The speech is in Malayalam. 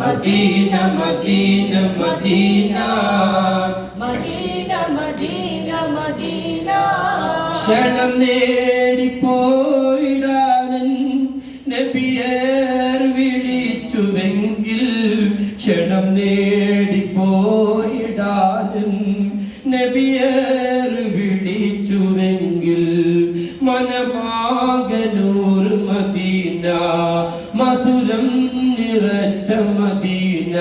Madina, Madina, Madina. Madina, Madina, Madina. ശരണം നേടിപ്പോയിടാനൻ നബിയർ വിളിച്ചുവെങ്കിൽ ക്ഷണം നേടിപ്പോയിടാനൻ നബിയർ വിളിച്ചുവെങ്കിൽ മനമാകനൂറും മധുരം നിറച്ച മദീന.